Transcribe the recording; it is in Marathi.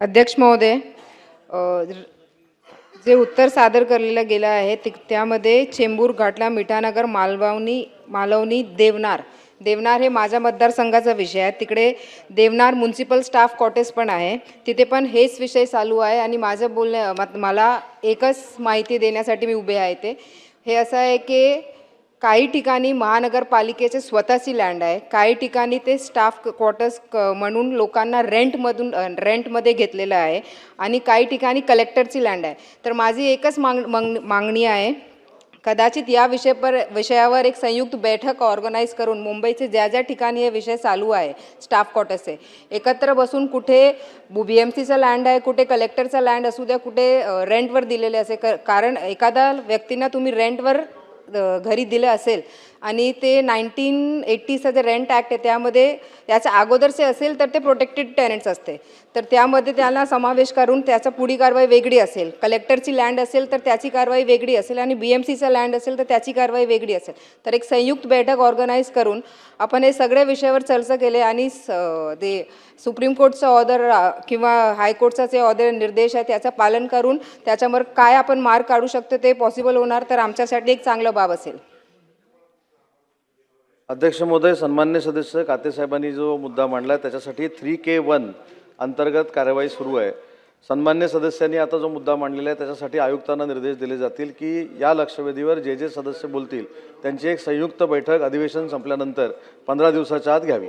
अध्यक्ष महोदय जे उत्तर सादर केलेलं गेलं आहे ते त्यामध्ये चेंबूर घाटला मिठानगर मालवणी मालवणी देवनार. देवनार हे माझ्या मतदारसंघाचा विषय आहे. तिकडे देवनार म्युन्सिपल स्टाफ कॉटेज पण आहे. तिथे पण हेच विषय चालू आहे आणि माझं बोलण्या मत- मला एकच माहिती देण्यासाठी मी उभे आहे ते हे असं आहे की काही ठिकाणी महानगरपालिकेचे स्वतःची लँड आहे. काही ठिकाणी ते स्टाफ क्वार्टर्स क म्हणून लोकांना रेंटमधून रेंटमध्ये घेतलेलं आहे. आणि काही ठिकाणी कलेक्टरची लँड आहे. तर माझी एकच माग मंग मागणी आहे. कदाचित या विषय पर विषयावर एक संयुक्त बैठक ऑर्गनाईज करून मुंबईचे ज्या ज्या ठिकाणी हे विषय चालू आहे स्टाफ क्वार्टर्सचे एकत्र बसून कुठे बी एम सीचं लँड आहे कुठे कलेक्टरचा लँड असू द्या कुठे रेंटवर दिलेले असे क- कारण एखादा व्यक्तींना तुम्ही रेंटवर घरी दिलं असेल आणि ते नाईन्टीन एट्टीचं जे रेंट ॲक्ट आहे त्यामध्ये त्याच्या अगोदरचे असेल तर ते प्रोटेक्टेड टेनंट्स असते. तर त्यामध्ये त्याला समावेश करून त्याचा पुढी कारवाई वेगळी असेल. कलेक्टरची लँड असेल तर त्याची कारवाई वेगळी असेल आणि बी एम सीचा लँड असेल तर त्याची कारवाई वेगळी असेल. तर एक संयुक्त बैठक ऑर्गनाईज करून आपण हे सगळ्या विषयावर चर्चा केले आणि स- ते सुप्रीम कोर्टचं ऑर्डर किंवा हायकोर्टचा जे ऑर्डर निर्देश आहे त्याचं पालन करून त्याच्यावर काय आपण मार्क काढू शकतो ते पॉसिबल होणार तर आमच्यासाठी एक चांगलं बाब असेल. अध्यक्ष महोदय सन्मान्य सदस्य कातेसाहेबांनी जो मुद्दा मांडला त्याच्यासाठी थ्री के वन अंतर्गत कार्यवाही सुरू आहे. सन्मान्य सदस्यांनी आता जो मुद्दा मांडलेला आहे त्याच्यासाठी आयुक्तांना निर्देश दिले जातील की या लक्षवेधीवर जे जे सदस्य बोलतील त्यांची एक संयुक्त बैठक अधिवेशन संपल्यानंतर पंधरा दिवसाच्या आत घ्यावी.